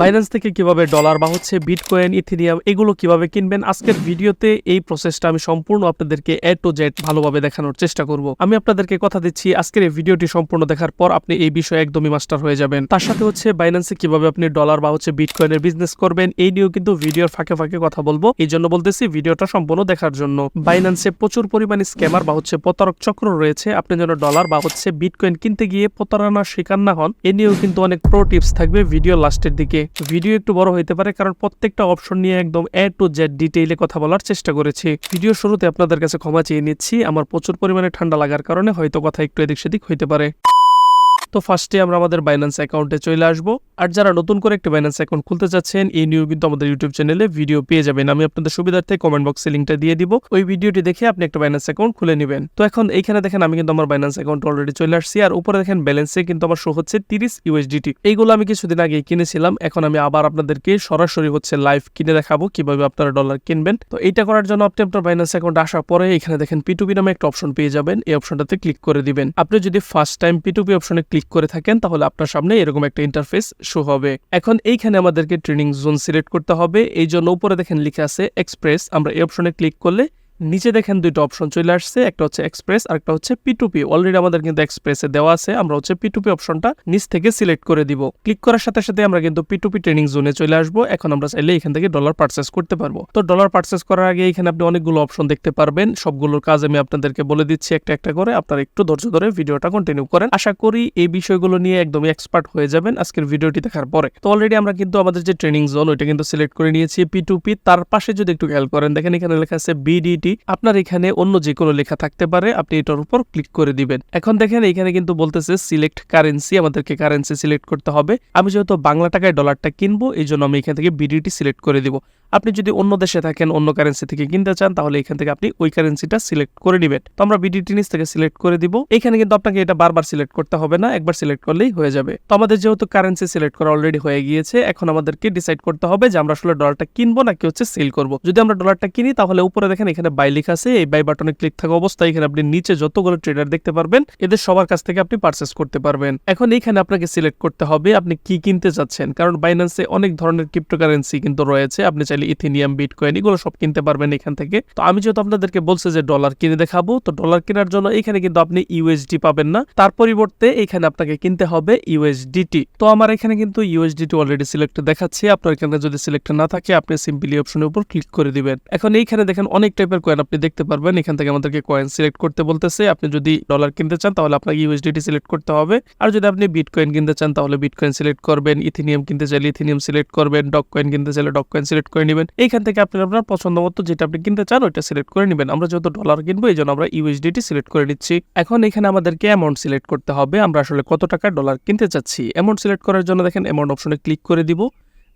Binance থেকে কীভাবে dollar বা হচ্ছে বিটকয়েন ইথেরিয়াম এগুলো কীভাবে কিনবেন? আজকের ভিডিওতে এই প্রসেসটা আমি সম্পূর্ণ আপনাদেরকে এ টু জেড ভালোভাবে দেখানোর চেষ্টা করব। আমি আপনাদেরকে কথা দিচ্ছি, আজকের এই ভিডিওটি সম্পূর্ণ দেখার পর আপনি এই বিষয়ে একদমই মাস্টার হয়ে যাবেন। তার সাথে হচ্ছে বাইন্যান্সে কীভাবে আপনি ডলার বা হচ্ছে বিটকয়েনের বিজনেস করবেন, এই নিয়েও কিন্তু ভিডিওর ফাঁকে ফাঁকে কথা বলব। এই জন্য বলতেছি ভিডিওটা সম্পূর্ণ দেখার জন্য। বাইন্যান্সে প্রচুর পরিমাণে স্ক্যামার বা হচ্ছে প্রতারক চক্র রয়েছে। আপনি যেন ডলার বা হচ্ছে বিটকয়েন কিনতে গিয়ে প্রতারণার শিকার না হন, এ নিয়েও কিন্তু অনেক প্রো টিপস থাকবে ভিডিও লাস্টের দিকে। ভিডিও একটু বড় হইতে পারে, কারণ প্রত্যেকটা অপশন নিয়ে একদম এ টু জেড ডিটেইলে কথা বলার চেষ্টা করেছি। ভিডিও শুরুতে আপনাদের কাছে ক্ষমা চেয়ে নিচ্ছি, আমার প্রচুর পরিমাণে ঠান্ডা লাগার কারণে হয়তো কথা একটু এদিক সেদিক হইতে পারে। তো ফার্স্টে আমরা আমাদের বাইন্যান্স অ্যাকাউন্টে চলে আসব। আর যারা নতুন করে একটি বাইন্যান্স অ্যাকাউন্ট খুলতে চাচ্ছেন, এই নিয়েও কিন্তু আমাদের ইউটিউব চ্যানেলে ভিডিও পেয়ে যাবেন। আমি আপনাদের সুবিধার্থে কমেন্ট বক্সে লিঙ্কটা দিয়ে দিব। ওই ভিডিওটি দেখে আপনি একটা বাইন্যান্স অ্যাকাউন্ট খুলে নেবেন। তো এখন এইখানে দেখেন আমি কিন্তু আমার বাইন্যান্স অ্যাকাউন্ট অলরেডি চলে আসছি। আর উপরে দেখেন ব্যালেন্সে কিন্তু আমার শো হচ্ছে তিরিশ ইউএসডিটি এইগুলো আমি কিছুদিন আগে কিনেছিলাম। এখন আমি আবার আপনাদেরকে সরাসরি হচ্ছে লাইভ কিনে দেখাবো কীভাবে আপনারা ডলার কিনবেন। তো এইটা করার জন্য আপনি আপনার বাইন্যান্স অ্যাকাউন্ট আসার পরে এখানে দেখেন পিটুপি নামে একটা অপশন পেয়ে যাবেন। এই অপশনটাতে ক্লিক করে দিবেন। আপনি যদি ফার্স্ট টাইম পিটুপি অপশনে ক্লিক করে থাকেন, তাহলে আপনার সামনে এরকম একটা ইন্টারফেস শো হবে। এখন এইখানে আমাদেরকে ট্রেনিং জোন সিলেক্ট করতে হবে। এই জন্য উপরে দেখেন লিখে আছে এক্সপ্রেস আমরা এই অপশনে ক্লিক করলে নিচে দেখেন দুইটা অপশন চলে আসছে, একটা হচ্ছে এক্সপ্রেস আর একটা হচ্ছে পিটুপি অলরেডি আমাদের কিন্তু এক্সপ্রেসে দেওয়া আছে, আমরা হচ্ছে পিটুপি অপশনটা নিচ থেকে সিলেক্ট করে দিব। ক্লিক করার সাথে সাথে আমরা কিন্তু পিটুপি ট্রেনিং জোনে চলে আসব, এখন আমরা চাইলে এখান থেকে ডলার পার্চেস করতে পারব। তো ডলার পার্চেস করার আগে এখানে আপনি অনেকগুলো অপশন দেখতে পারবেন, সবগুলোর কাজ আমি আপনাদেরকে বলে দিচ্ছি একটা একটা করে, আপনারা একটু ধৈর্য ধরে ভিডিওটা কন্টিনিউ করেন। আশা করি এই বিষয়গুলো নিয়ে একদমই এক্সপার্ট হয়ে যাবেন আজকের ভিডিওটি দেখার পরে। তো অলরেডি আমরা কিন্তু আমাদের যে ট্রেনিং জোন ওইটা কিন্তু সিলেক্ট করে নিয়েছি পিটুপি তার পাশে যদি একটু খেয়াল করেন, দেখেন এখানে লেখা আছে বিডিটি আপনার এখানে অন্য যে কোনো লেখা থাকতে পারে, আপনি এটার উপর ক্লিক করে দিবেন। এখন দেখেন, এখানে কিন্তু বলতেছে সিলেক্ট কারেন্সি আমাদেরকে কারেন্সি সিলেক্ট করতে হবে। আমি যেহেতু বাংলা টাকায় ডলারটা কিনবো এই জন্য আমি এখান থেকে বিডিটি সিলেক্ট করে দিব। আপনি যদি অন্য দেশে থাকেন, অন্য কারেন্সি থেকে কিনতে চান, তাহলে এখান থেকে আপনি ওই কারেন্সিটা সিলেক্ট করে নেবেন। তো আমরা বিডিটি নিচ থেকে সিলেক্ট করে দিব। এখানে কিন্তু আপনাকে এটা বারবার সিলেক্ট করতে হবে না, একবার সিলেক্ট করলেই হয়ে যাবে। তো আমাদের যেহেতু কারেন্সি সিলেক্ট করা অলরেডি হয়ে গিয়েছে, এখন আমাদেরকে ডিসাইড করতে হবে যে আমরা আসলে ডলারটা কিনবো নাকি হচ্ছে সেল করব। যদি আমরা ডলারটা কিনি, তাহলে উপরে দেখেন এখানে বাই লেখা আছে, এই বাই বাটনে ক্লিক থাকা অবস্থায় এখানে আপনি নিচে যতগুলো ট্রেডার দেখতে পারবেন, এদের সবার কাছ থেকে আপনি পারচেস করতে পারবেন। এখন এইখানে আপনাকে সিলেক্ট করতে হবে আপনি কি কিনতে চাচ্ছেন কারণ বাইন্যান্সে অনেক ধরনের ক্রিপ্টোকারেন্সি কিন্তু রয়েছে, আপনি চাইলে ইথেনিয়াম বিটকয়েন এগুলো সব কিনতে পারবেন এখান থেকে। তো আমি যেহেতু আপনাদেরকে বলছে যে ডলার কিনে দেখাবো, তো ডলার কেনার জন্য এখানে কিন্তু আপনি ইউএসডি পাবেন না। তার পরিবর্তে এখানে আপনাকে কিনতে হবে ইউএসডিটি তো আমার এখানে কিন্তু ইউএসডিটি অলরেডি সিলেক্ট দেখাচ্ছে, আপনার এখানে যদি সিলেক্ট না থাকে, আপনি সিম্পলি অপশনের উপর ক্লিক করে দিবেন। এখন এইখানে দেখেন অনেক টাইপের কয়েন আপনি দেখতে পারবেন। এখান থেকে আমাদেরকে কয়েন সিলেক্ট করতে বলতেছে। আপনি যদি ডলার কিনতে চান, তাহলে আপনাকে ইউএসডিটি সিলেক্ট করতে হবে। আর যদি আপনি বিটকয়েন কিনতে চান, তাহলে বিটকয়েন সিলেক্ট করবেন। ইথিনিয়াম কিনতে চাইলে ইথিনিয়াম সিলেক্ট করবেন। ডক কয়েন কিনতে চাইলে ডক কয়েন সিলেক্ট করে নেবেন। এইখান থেকে আপনি আপনার পছন্দ মতো যেটা আপনি কিনতে চান, ওইটা সিলেক্ট করে নেবেন। আমরা যেহেতু ডলার কিনবো এই জন্য আমরা ইউএসডিটি সিলেক্ট করে নিচ্ছি। এখন এখানে আমাদেরকে অ্যামাউন্ট সিলেক্ট করতে হবে। আমরা আসলে কত টাকা ডলার কিনতে চাচ্ছি? অ্যামাউন্ট সিলেক্ট করার জন্য দেখেন অ্যামাউন্ট অপশনে ক্লিক করে দিব।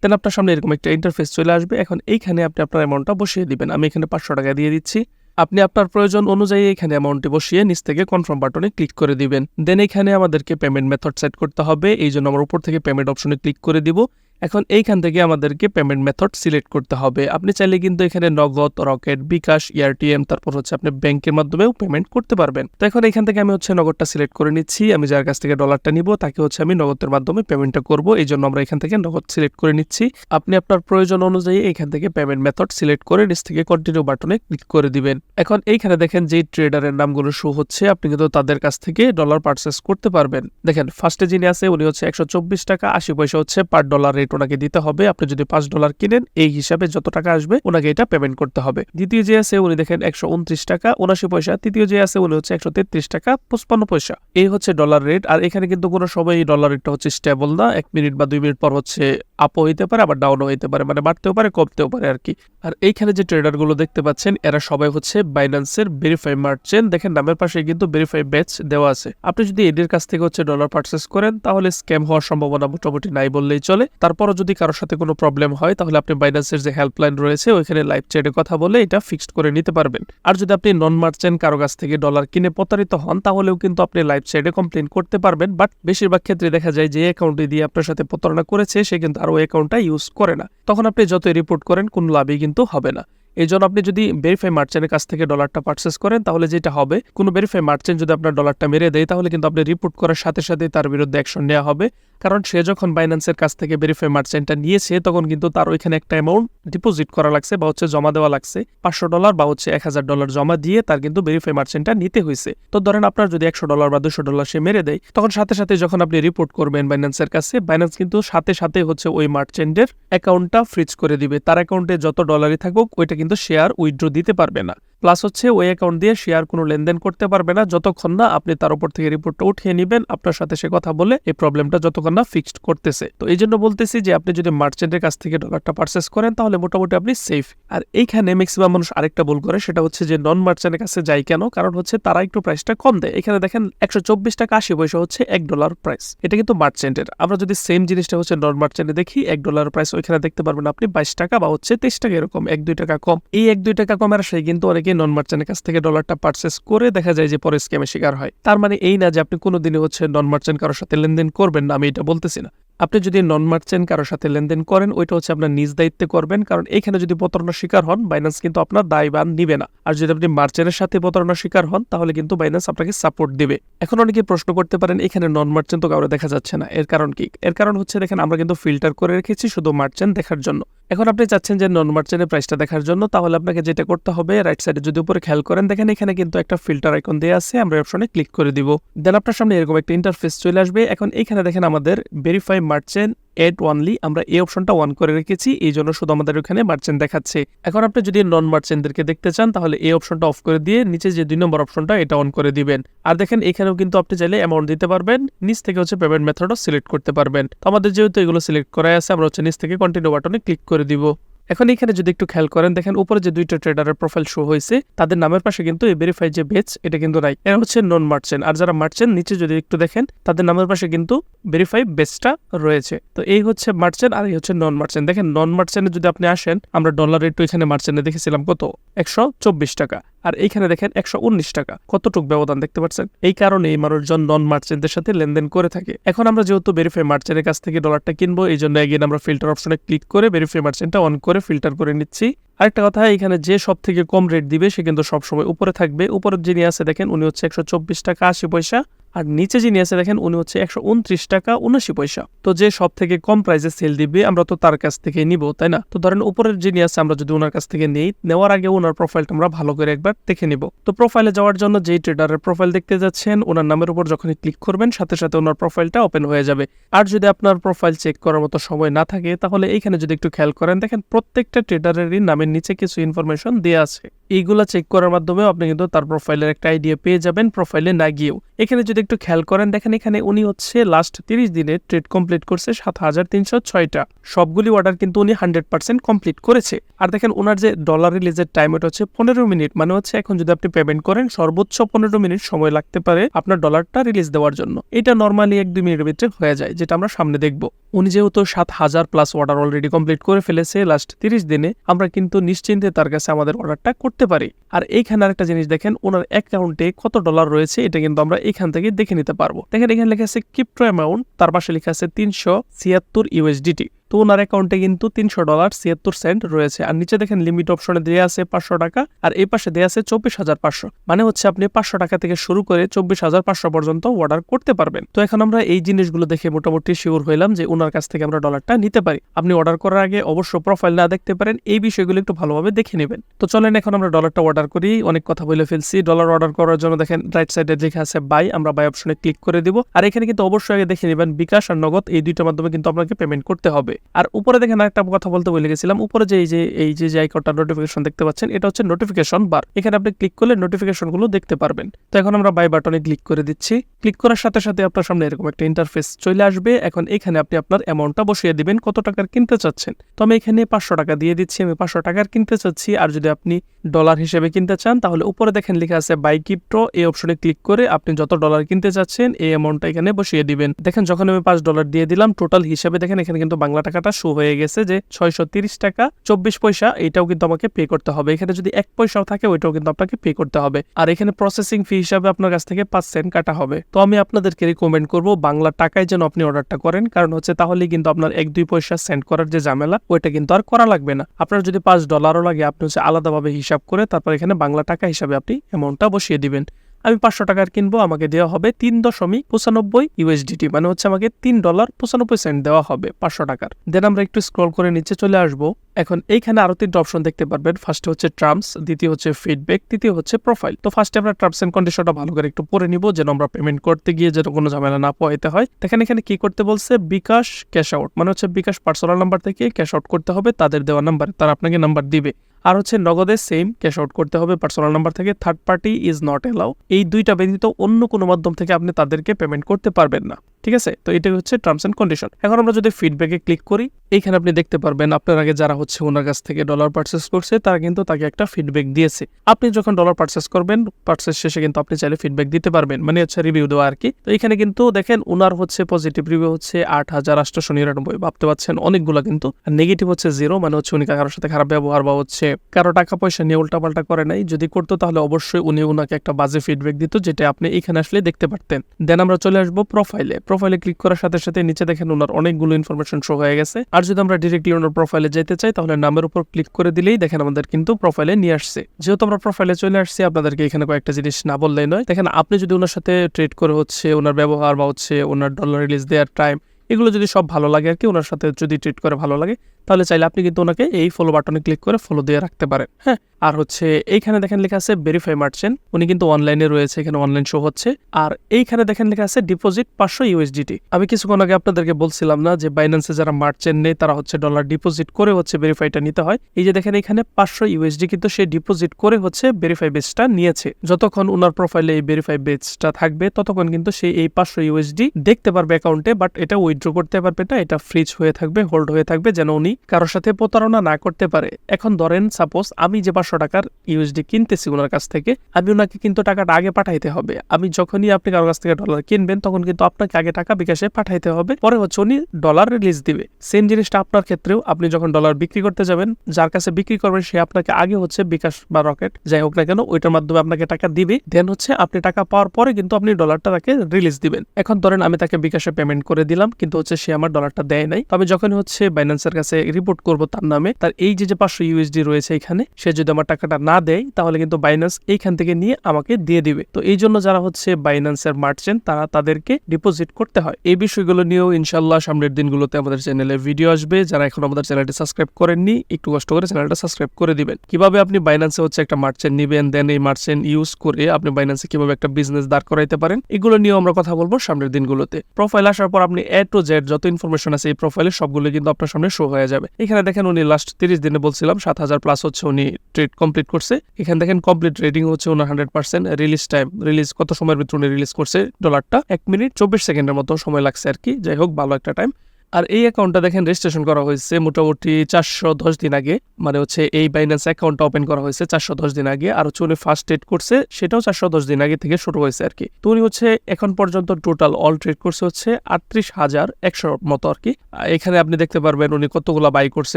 দেন আপনার সামনে এরকম একটা ইন্টারফেস চলে আসবে। এখন এইখানে আপনি আপনার অ্যামাউন্টটা বসিয়ে দিবেন। আমি এখানে পাঁচশো টাকা দিয়ে দিচ্ছি। আপনি আপনার প্রয়োজন অনুযায়ী এখানে অ্যামাউন্টটি বসিয়ে নিচ থেকে কনফার্ম বাটনে ক্লিক করে দিবেন। দেন এখানে আমাদেরকে পেমেন্ট মেথড সেট করতে হবে। এই জন্য আমার উপর থেকে পেমেন্ট অপশনে ক্লিক করে দিব। এখন এইখান থেকে আমাদেরকে পেমেন্ট মেথড সিলেক্ট করতে হবে। আপনি চাইলে কিন্তু এখানে নগদ, রকেট, বিকাশ এয়ারটিএম তারপর হচ্ছে আপনি ব্যাংকের মাধ্যমেও পেমেন্ট করতে পারবেন। তো এখন এখান থেকে আমি হচ্ছে নগদটা সিলেক্ট করে নিচ্ছি। আমি যার কাছ থেকে ডলারটা নিব, তাকে হচ্ছে আমি নগদের মাধ্যমে পেমেন্টটা করব। এই জন্য আমরা এখান থেকে নগদ সিলেক্ট করে নিচ্ছি। আপনি আপনার প্রয়োজন অনুযায়ী এখান থেকে পেমেন্ট মেথড সিলেক্ট করে নিচ থেকে কন্টিনিউ বাটনে ক্লিক করে দিবেন। এখন এইখানে দেখেন যে ট্রেডারের নামগুলো শো হচ্ছে, আপনি কিন্তু তাদের কাছ থেকে ডলার পারচেস করতে পারবেন। দেখেন ফার্স্টে যিনি আছে, উনি হচ্ছে একশো চব্বিশ টাকা, আশি পয়সা হচ্ছে পার ডলার রেট ওনাকে দিতে হবে। আপনি যদি পাঁচ ডলার কিনেন, এই হিসাবে যত টাকা আসবে, ওনাকে এটা পেমেন্ট করতে হবে। দ্বিতীয় যে আছে, উনি দেখেন একশো উনত্রিশ টাকা উনাশি পয়সা। তৃতীয় যে আছে, উনি হচ্ছে একশো তেত্রিশ টাকা, পঁচপান্ন পয়সা। এই হচ্ছে ডলার রেট আর এখানে কিন্তু কোনো সময় ডলার রেটটা হচ্ছে স্টেবল না। এক মিনিট বা দুই মিনিট পর হচ্ছে আপও হইতে পারে, আবার ডাউনও হইতে পারে মানে বাড়তেও পারে, কমতেও পারে আর কি। আর এইখানে যে ট্রেডারগুলো দেখতে পাচ্ছেন, এরা সবাই হচ্ছে বাইন্যান্সের ভেরিফাই মার্চেন্ট দেখেন নামের পাশে কিন্তু ভেরিফাই ব্যাচ দেওয়া আছে। আপনি যদি এদের কাছ থেকে হচ্ছে ডলার পারচেস করেন, তাহলে স্ক্যাম হওয়ার সম্ভাবনা মোটামুটি নাই বললেই চলে। তারপরও যদি কারোর সাথে কোনো প্রবলেম হয়, তাহলে আপনি বাইন্যান্সের যে হেল্পলাইন রয়েছে, ওইখানে লাইভ চ্যাটে কথা বলে এটা ফিক্সড করে নিতে পারবেন। আর যদি আপনি নন মার্চেন্ট কারও কাছ থেকে ডলার কিনে প্রতারিত হন, তাহলেও কিন্তু আপনি লাইভ চ্যাটে কমপ্লেন করতে পারবেন। বাট বেশিরভাগ ক্ষেত্রে দেখা যায়, যে অ্যাকাউন্টে দিয়ে আপনার সাথে প্রতারণা করেছে, সে কিন্তু আরও অ্যাকাউন্টটা ইউজ করে না। তখন আপনি যতই রিপোর্ট করেন কোনো লাভই কিন্তু হবে না। এই জন্য আপনি যদি ভেরিফাই মার্চেন্টের কাছ থেকে ডলারটা পারচেস করেন, তাহলে যেটা হবে, কোনো ভেরিফাই মার্চেন্ট যদি আপনার ডলারটা মেরে দেয়, তাহলে কিন্তু আপনি রিপোর্ট করার সাথে সাথে তার বিরুদ্ধে অ্যাকশন নেওয়া হবে। কারণ সে যখন বাইন্যান্সের কাছ থেকে ভেরিফাই মার্চেন্টটা নিয়েছে, তখন কিন্তু তার ওইখানে একটা অ্যামাউন্ট ডিপোজিট করা লাগছে বা হচ্ছে জমা দেওয়া লাগছে। পাঁচশো ডলার বা হচ্ছে এক হাজার ডলার জমা দিয়ে তার কিন্তু ভেরিফাই মার্চেন্টটা নিতে হয়েছে। তো ধরেন আপনার যদি একশো ডলার বা দুশো ডলার সে মেরে দেয়, তখন সাথে সাথে যখন আপনি রিপোর্ট করবেন বাইন্যান্সের কাছে বাইন্যান্স কিন্তু সাথে সাথে হচ্ছে ওই মার্চেন্টের অ্যাকাউন্টটা ফ্রিজ করে দিবে। তার অ্যাকাউন্টে যত ডলারই থাকুক, ওইটা কিন্তু শেয়ার উইথড্র দিতে পারবে না। প্লাস হচ্ছে ওই অ্যাকাউন্ট দিয়ে শেয়ার কোনো লেনদেন করতে পারবে না। যতক্ষণ না আপনি তার উপর থেকে রিপোর্টটা উঠিয়ে নেবেন, আপনার সাথে সে কথা বলে এই প্রবলেমটা যতক্ষণ না ফিক্সড করতেছে। তো এই জন্য বলতেছি যে, আপনি যদি মার্চেন্টের কাছ থেকে ডলারটা পারচেস করেন, তাহলে মোটামুটি আপনি সেফ আর এইখানে ম্যাক্সিমাম মানুষ আরেকটা ভুল করে, সেটা হচ্ছে যে নন মার্চেন্টের কাছে যায় কেন? কারণ হচ্ছে তারা একটু প্রাইসটা কম দেয়। এখানে দেখেন একশো চব্বিশ টাকা আশি পয়সা হচ্ছে এক ডলার প্রাইস এটা কিন্তু মার্চেন্টের আমরা যদি সেম জিনিসটা হচ্ছে নন মার্চেন্টে দেখি, এক ডলার প্রাইস ওইখানে দেখতে পারবেন আপনি বাইশ টাকা বা হচ্ছে তেইশ টাকা এরকম, এক দুই টাকা কম। এই এক দুই টাকা কমের সেই কিন্তু অনেকে নন মার্চেন্টের কাছ থেকে ডলারটা পারচেস করে দেখা যায় যে পরে স্ক্যামে শিকার হয়। তার মানে এই না যে আপনি কোনোদিনই হচ্ছে নন মার্চেন্ট কারোর সাথে লেনদেন করবেন না, আমি এটা বলতেছি না। আপনি যদি নন মার্চেন্ট কারোর সাথে লেনদেন করেন, ওইটা হচ্ছে আপনার নিজ দায়িত্বে করবেন, কারণ এখানে যদি প্রতারণার শিকার হন বাইন্যান্স কিন্তু আপনার দায়বান নিবে না। আর যদি আপনি মার্চেন্টের সাথে প্রতারণার শিকার হন, তাহলে কিন্তু বাইন্যান্স আপনাকে সাপোর্ট দিবে। এখন অনেকে প্রশ্ন করতে পারেন, এখানে নন মার্চেন্ট তো কারও দেখা যাচ্ছে না, এর কারণ কি? এর কারণ হচ্ছে দেখেন, আমরা কিন্তু ফিল্টার করে রেখেছি শুধু মার্চেন্ট দেখার জন্য। এখন আপনি চাচ্ছেন যে নন মার্চেন্টের প্রাইসটা দেখার জন্য, তাহলে আপনাকে যেটা করতে হবে রাইট সাইডে যদি উপরে খেয়াল করেন, দেখেন এখানে কিন্তু একটা ফিল্টার আইকন দেওয়া আছে, আমরা অপশনে ক্লিক করে দিব। দেন আপনার সামনে এরকম একটা ইন্টারফেস চলে আসবে। এখন এখানে দেখেন আমাদের ভেরিফাই মার্চেন্ট এড ওয়ানলি আমরা এই অপশনটা অন করে রেখেছি, এই জন্য শুধু আমাদের ওখানে মার্চেন্ট দেখাচ্ছে। এখন আপনি যদি নন মার্চেন্টদেরকে দেখতে চান, তাহলে এই অপশনটা অফ করে দিয়ে নিচে যে দুই নম্বর অপশনটা এটা অন করে দিবেন। আর দেখেন, এখানেও কিন্তু আপনি চাইলে অ্যামাউন্ট দিতে পারবেন, নিচ থেকে হচ্ছে পেমেন্ট মেথডও সিলেক্ট করতে পারবেন। তো আমাদের যেহেতু এগুলো সিলেক্ট করা আছে, আমরা হচ্ছে নিচ থেকে কন্টিনিউ বাটনে ক্লিক করে দিব। এখন এখানে যদি একটু খেয়াল করেন, দেখেন উপরে যে দুইটা ট্রেডারের প্রোফাইল শো হয়েছে, তাদের নামের পাশে কিন্তু এই ভেরিফাই যে বেচ এটা কিন্তু নাই। এরা হচ্ছে নন মার্চেন্ট আর যারা মার্চেন্ট নিচে যদি একটু দেখেন, তাদের নামের পাশে কিন্তু ভেরিফাই বেচটা রয়েছে। তো এই হচ্ছে মার্চেন্ট আর এই হচ্ছে নন মার্চেন্ট দেখেন নন মার্চেন্টে যদি আপনি আসেন, আমরা ডলার রেট এখানে মার্চেন্টে দেখেছিলাম কত? একশো চব্বিশ টাকা। আর এইখানে দেখেন একশো উনিশ টাকা। কতটুক ব্যবধান দেখতে পাচ্ছেন? এই কারণে এই মানুষজন নন মার্চেন্টদের সাথে লেনদেন করে থাকে। এখন আমরা যেহেতু ভেরিফাই মার্চেন্টের কাছ থেকে ডলারটা কিনবো, এই জন্য এগিয়ে আমরা ফিল্টার অপশনে ক্লিক করে ভেরিফাই মার্চেন্টটা অন করে ফিল্টার করে নিচ্ছি। আরেকটা কথা, এখানে যে সব থেকে কম রেট দিবে, সে কিন্তু সবসময় উপরে থাকবে। উপরের যিনি আছে, দেখেন, উনি হচ্ছে একশো চব্বিশ টাকা আশি পয়সা। আর নিচে যিনি আছে, দেখেন উনি হচ্ছে একশো উনত্রিশ টাকা উনআশি পয়সা। তো যে সব থেকে কম প্রাইসে সেল দিবে, আমরা তো তার কাছ থেকে নিব, তাই না? তো ধরেন উপরের যিনি আছে, আমরা যদি ওনার কাছ থেকে নেই, নেওয়ার আগে ওনার প্রোফাইলটা আমরা ভালো করে একবার দেখে নিব। তো প্রোফাইলে যাওয়ার জন্য যেই ট্রেডারের প্রোফাইল দেখতে যাচ্ছেন ওনার নামের উপর যখনই ক্লিক করবেন, সাথে সাথে ওনার প্রোফাইলটা ওপেন হয়ে যাবে। আর যদি আপনার প্রোফাইল চেক করার মতো সময় না থাকে, তাহলে এইখানে যদি একটু খেয়াল করেন, দেখেন প্রত্যেকটা ট্রেডারেরই নামের নিচে কিছু ইনফরমেশন দেওয়া আছে। এইগুলা চেক করার মাধ্যমে আপনি কিন্তু তার প্রোফাইলের একটা আইডিয়া পেয়ে যাবেন প্রোফাইলে না গিয়েও। এখানে যদি একটু খেয়াল করেন, দেখেন এখানে উনি হচ্ছে লাস্ট তিরিশ দিনে ট্রেড কমপ্লিট করছে সাত হাজার তিনশো ছয়টা। সবগুলি অর্ডার কিন্তু উনি হান্ড্রেড পার্সেন্ট কমপ্লিট করেছে। আর দেখেন ওনার যে ডলার রিলিজের টাইম ওটা হচ্ছে পনেরো মিনিট। মানে হচ্ছে এখন যদি আপনি পেমেন্ট করেন, সর্বোচ্চ পনেরো মিনিট সময় লাগতে পারে আপনার ডলারটা রিলিজ দেওয়ার জন্য। এটা নর্মালি এক দুই মিনিটের ভিতরে হয়ে যায়, যেটা আমরা সামনে দেখব। উনি যেহেতু সাত হাজার প্লাস অর্ডার অলরেডি কমপ্লিট করে ফেলেছে লাস্ট তিরিশ দিনে, আমরা কিন্তু নিশ্চিন্তে তার কাছে আমাদের অর্ডারটা করতে পারি। আর এইখানে আরেকটা জিনিস দেখেন, ওনার অ্যাকাউন্টে কত ডলার রয়েছে, এটা কিন্তু আমরা এখান থেকে দেখে নিতে পারব। দেখেন এখানে লেখা আছে ক্রিপ্টো অ্যামাউন্ট তার পাশে লেখা আছে তিনশো ছিয়াত্তর ইউএসডিটি তো ওনার অ্যাকাউন্টে কিন্তু তিনশো ডলার ছিয়াত্তর সেন্ট রয়েছে। আর নিচে দেখেন লিমিট অপশনে দেওয়া আছে পাঁচশো টাকা, আর এই পাশে দেওয়া আছে চব্বিশ হাজার পাঁচশো। মানে হচ্ছে আপনি পাঁচশো টাকা থেকে শুরু করে চব্বিশ হাজার পাঁচশো পর্যন্ত অর্ডার করতে পারবেন। তো এখন আমরা এই জিনিসগুলো দেখে মোটামুটি শিওর হইলাম যে ওনার কাছ থেকে আমরা ডলারটা নিতে পারি। আপনি অর্ডার করার আগে অবশ্য প্রোফাইল না দেখতে পারেন, এই বিষয়গুলো একটু ভালোভাবে দেখে নেবেন। তো চলেন এখন আমরা ডলারটা অর্ডার করি। অনেক কথা বলে ফেলছি। ডলার অর্ডার করার জন্য দেখেন রাইট সাইডে লেখা আছে বাই আমরা বাই অপশনে ক্লিক করে দিব। আর এখানে কিন্তু অবশ্যই আগে দেখে নেবেন বিকাশ আর নগদ, এই দুইটার মাধ্যমে কিন্তু আপনাকে পেমেন্ট করতে হবে। আর উপরে দেখেন একটা কথা বলতে বলে গেছিলাম। উপরে যে এই যে এই যে আইকনটা নোটিফিকেশন দেখতে পাচ্ছেন, এটা হচ্ছে নোটিফিকেশন বার এখানে আপনি ক্লিক করলে নোটিফিকেশনগুলো দেখতে পারবেন। তো এখন আমরা বাই বাটনে ক্লিক করে দিচ্ছি। ক্লিক করার সাথে সাথে আপনার সামনে এরকম একটা ইন্টারফেস চলে আসবে। এখন এখানে আপনি আপনার অ্যামাউন্টটা বসিয়ে দিবেন, কত টাকার কিনতে চাচ্ছেন। তো আমি এখানে পাঁচশো টাকা দিয়ে দিচ্ছি, আমি পাঁচশো টাকার কিনতে চাচ্ছি। আর যদি আপনি ডলার হিসেবে কিনতে চান, তাহলে উপরে দেখেন লেখা আছে বাই কিপ্টো এই অপশনে ক্লিক করে আপনি যত ডলার কিনতে চাচ্ছেন, এই অ্যামাউন্টটা এখানে বসিয়ে দিবেন। দেখেন যখন আমি পাঁচ ডলার দিয়ে দিলাম টোটাল হিসেবে দেখেন এখানে কিন্তু বাংলা টাকাটা শো হয়ে গেছে যে ছয়শো টাকা, চব্বিশ পয়সা, এটাও কিন্তু আমাকে পে করতে হবে। এখানে যদি এক পয়সাও থাকে, ওইটাও কিন্তু আপনাকে পে করতে হবে। আর এখানে প্রসেসিং ফি হিসাবে আপনার কাছ থেকে পাঁচ সেন্ট কাটা হবে। তো আমি আপনাদেরকে রিকমেন্ড করব বাংলা টাকায় যেন আপনি অর্ডারটা করেন, কারণ হচ্ছে তাহলেই কিন্তু আপনার এক দুই পয়সা সেন্ড করার যে ঝামেলা, ওইটা কিন্তু আর করা লাগবে না। আপনার যদি পাঁচ ডলারও লাগে, আপনি হচ্ছে আলাদাভাবে হিসাব করে তারপর এখানে বাংলা টাকা হিসাবে আপনি অ্যামাউন্টটা বসিয়ে দিবেন। আমি পাঁচশো টাকার কিনবো, আমাকে দেওয়া হবে তিন দশমিক পঁচানব্বই ইউএসডিটি মানে হচ্ছে আমাকে তিন ডলার পঁচানব্বই সেন্ট দেওয়া হবে পাঁচশো টাকার। দেন আমরা একটু স্ক্রল করে নিচে চলে আসব। এখন এইখানে আরও তিনটা অপশন দেখতে পারবেন। ফার্স্টে হচ্ছে টার্মস দ্বিতীয় হচ্ছে ফিডব্যাক তৃতীয় হচ্ছে প্রোফাইল তো ফার্স্টে আমরা টার্মস এন্ড কন্ডিশনটা ভালো করে একটু পড়ে নিব, যেন আমরা পেমেন্ট করতে গিয়ে যেন কোনো ঝামেলা না পোয়াইতে হয়। দেখেন এখানে কি করতে বলছে? বিকাশ ক্যাশ আউট মানে হচ্ছে বিকাশ পার্সোনাল নাম্বার থেকে ক্যাশ আউট করতে হবে, তাদের দেওয়া নাম্বার তারা আপনাকে নাম্বার দিবে। আর হচ্ছে নগদে সেম ক্যাশ আউট করতে হবে পার্সোনাল নাম্বার থেকে third party is not allow এই দুইটা ব্যতীত অন্য কোনো মাধ্যম থেকে আপনি তাদেরকে পেমেন্ট করতে পারবেন না। ঠিক আছে? তো এটা হচ্ছে টার্মস এন্ড কন্ডিশন এখন আমরা যদি ফিডব্যাকে ক্লিক করি, এইখানে আপনি দেখতে পারবেন আপনার আগে যারা হচ্ছে ওনার কাছ থেকে ডলার পার্চেস করছে, তারা কিন্তু তাকে একটা ফিডব্যাক দিয়েছে। আপনি যখন ডলার পার্চেস করবেন পার্চেস শেষে কিন্তু আপনি চাইলে ফিডব্যাক দিতে পারবেন। মানে হচ্ছে রিভিউ দেওয়া আর কি। তো এখানে কিন্তু দেখেন ওনার হচ্ছে পজিটিভ রিভিউ হচ্ছে আট হাজার আটশো নিরানব্বই। ভাবতে পারছেন অনেকগুলো কিন্তু নেগেটিভ হচ্ছে জিরো মানে হচ্ছে উনি কারোর সাথে খারাপ ব্যবহার বা হচ্ছে কারও টাকা পয়সা নিয়ে উল্টাপাল্টা করে নাই। যদি করতো তাহলে অবশ্যই উনি ওনাকে একটা বাজে ফিডব্যাক দিত, যেটা আপনি এখানে আসলে দেখতে পারতেন। দেন আমরা চলে আসব প্রোফাইলে প্রোফাইলে ক্লিক করার সাথে সাথে নিচে দেখেন ওনার অনেকগুলো ইনফরমেশন শো হয়ে গেছে। আর যদি আমরা ডিরেক্টলি ওনার প্রোফাইলে যেতে চাই, তাহলে নামের উপর ক্লিক করে দিলেই দেখেন আমাদের কিন্তু প্রোফাইলে নিয়ে আসছে। যেহেতু আমরা প্রোফাইলে চলে আসছি, আপনাদেরকে এখানে কয়েকটা জিনিস না বললেই নয়। দেখেন, আপনি যদি ওনার সাথে ট্রেড করে হচ্ছে, ওনার ব্যবহার বা হচ্ছে ওনার ডলার রিলিজ দেওয়ার টাইম এগুলো যদি সব ভালো লাগে আর কি, ওনার সাথে যদি ট্রিট করে ভালো লাগে তাহলে চাইলে আপনি কিন্তু ওনাকে এই ফলো বাটনে ক্লিক করে ফলো দিয়ে রাখতে পারেন হ্যাঁ? আর হচ্ছে এইখানে দেখেন লেখা আছে ভেরিফাই মার্চেন্ট উনি কিন্তু অনলাইনে রয়েছে, এখানে অনলাইন শো হচ্ছে। আর এইখানে দেখেন লেখা আছে ডিপোজিট পাঁচশো ইউএসডিটি আমি কিছুক্ষণ আগে আপনাদেরকে বলছিলাম না যে বাইন্যান্সে যারা মার্চেন্ট নেই তারা হচ্ছে ডলার ডিপোজিট করে হচ্ছে ভেরিফাইটা নিতে হয়। এই যে দেখেন এখানে পাঁচশো ইউএসডি কিন্তু সে ডিপোজিট করে হচ্ছে ভেরিফাই বেচটা নিয়েছে। যতক্ষণ ওনার প্রোফাইলে এই ভেরিফাই বেচটা থাকবে, ততক্ষণ কিন্তু সে এই পাঁচশো ইউএসডি দেখতে পারবে অ্যাকাউন্টে বাট এটা উইথড্র করতে পারবে না, এটা ফ্রিজ হয়ে থাকবে হোল্ড হয়ে থাকবে, যেন উনি কারোর সাথে প্রতারণা না করতে পারে। এখন ধরেন সাপোজ আমি যে পাঁচশো টাকার ইউএসডি কিনতেছি ওনার কাছ থেকে, আমি ওনাকে কিন্তু টাকাটা আগে পাঠাইতে হবে। আমি যখনই আপনি কারোর কাছ থেকে ডলার কিনবেন, তখন কিন্তু আপনাকে আগে টাকা বিকাশে পাঠাইতে হবে। পরে হচ্ছে উনি ডলার রিলিজ দিবে। সেম জিনিসটা আপনার ক্ষেত্রেও, আপনি যখন ডলার বিক্রি করতে যাবেন, যার কাছে বিক্রি করবেন, সে আপনাকে আগে হচ্ছে বিকাশ বা রকেট, যাই হোক না কেন, ওইটার মাধ্যমে আপনাকে টাকা দিবে। দেন হচ্ছে আপনি টাকা পাওয়ার পরে কিন্তু আপনি ডলারটা তাকে রিলিজ দিবেন। এখন ধরেন, আমি তাকে বিকাশে পেমেন্ট করে দিলাম, কিন্তু হচ্ছে সে আমার ডলারটা দেয় নাই। তবে যখন হচ্ছে বাইন্যান্সের কাছে রিপোর্ট করব তার নামে। তার এই যে পাঁচশো ইউএসডি রয়েছে এখানে, সে যদি আমার টাকাটা না দেয়, তাহলে কিন্তু বাইন্যান্স এইখান থেকে নিয়ে আমাকে দিয়ে দিবে। তো এই জন্য যারা হচ্ছে বাইন্যান্সের মার্চেন্ট তারা তাদেরকে ডিপোজিট করতে হয়। এই বিষয়গুলো নিয়েও ইনশাল্লাহ সামনের দিনগুলোতে আমাদের চ্যানেলে ভিডিও আসবে। যারা এখন আমাদের চ্যানেলটি সাবস্ক্রাইব করেননি, একটু কষ্ট করে চ্যানেলটা সাবস্ক্রাইব করে দিবেন। কীভাবে আপনি বাইন্যান্সে হচ্ছে একটা মার্চেন্ট নিবেন দেন এই মার্চেন্ট ইউজ করে আপনি বাইন্যান্সে কীভাবে একটা বিজনেস দাঁড় করাইতে পারেন, এগুলো নিয়েও আমরা কথা বলব সামনের দিনগুলোতে। প্রোফাইল আসার পর আপনি এ টু জেড যত ইনফরমেশন আছে এই প্রোফাইলে সবগুলো কিন্তু আপনার সামনে শো হয়ে যাবে। এখানে দেখেন উনি লাস্ট তিরিশ দিনে বলছিলাম, সাত হাজার প্লাস হচ্ছে উনি ট্রেড কমপ্লিট করছে। এখানে দেখেন কমপ্লিট রেটিং হচ্ছে উনি hundred percent release time release কত সময়ের ভিতরে উনি রিলিজ করছে ডলারটা এক মিনিট চব্বিশ সেকেন্ডের মতো সময় লাগছে আর কি। যাই হোক, ভালো একটা টাইম আর এই অ্যাকাউন্টটা দেখেন রেজিস্ট্রেশন করা হয়েছে মোটামুটি চারশো দশ দিন আগে। মানে হচ্ছে এই বাইন্যান্স অ্যাকাউন্টটা ওপেন করা হয়েছে চারশো দশ দিন আগে আর হচ্ছে উনি ফার্স্ট ট্রেড করছে, সেটাও চারশো দশ দিন আগে থেকে শুরু হয়েছে আর কি তো উনি হচ্ছে এখন পর্যন্ত টোটাল অল ট্রেড করছে হচ্ছে আটত্রিশ হাজার একশো মতো আর কি এখানে আপনি দেখতে পারবেন উনি কতগুলো বাই করছে,